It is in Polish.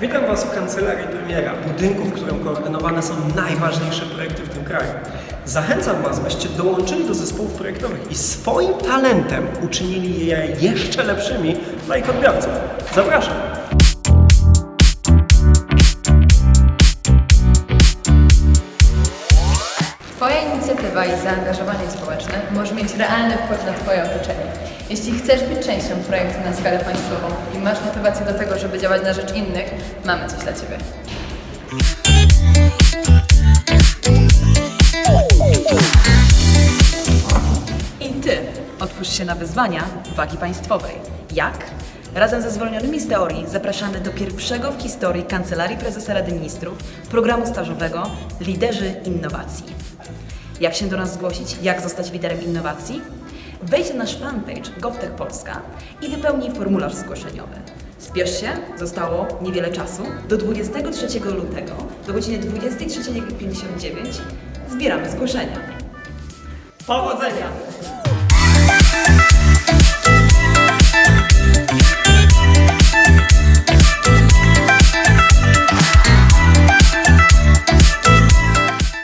Witam Was w kancelarii premiera, budynku, w którym koordynowane są najważniejsze projekty w tym kraju. Zachęcam Was, byście dołączyli do zespołów projektowych i swoim talentem uczynili je jeszcze lepszymi dla ich odbiorców. Zapraszam! Twoja inicjatywa i zaangażowanie społeczne może mieć realny wpływ na Twoje otoczenie. Jeśli chcesz być częścią projektu na skalę państwową i masz motywację do tego, żeby działać na rzecz innych, mamy coś dla Ciebie. I ty otwórz się na wyzwania wagi państwowej. Jak? Razem ze zwolnionymi z teorii zapraszamy do pierwszego w historii Kancelarii Prezesa Rady Ministrów programu stażowego Liderzy Innowacji. Jak się do nas zgłosić? Jak zostać liderem innowacji? Wejdź na nasz fanpage GovTech Polska i wypełnij formularz zgłoszeniowy. Spiesz się, zostało niewiele czasu. Do 23 lutego do godziny 23.59 zbieramy zgłoszenia. Powodzenia!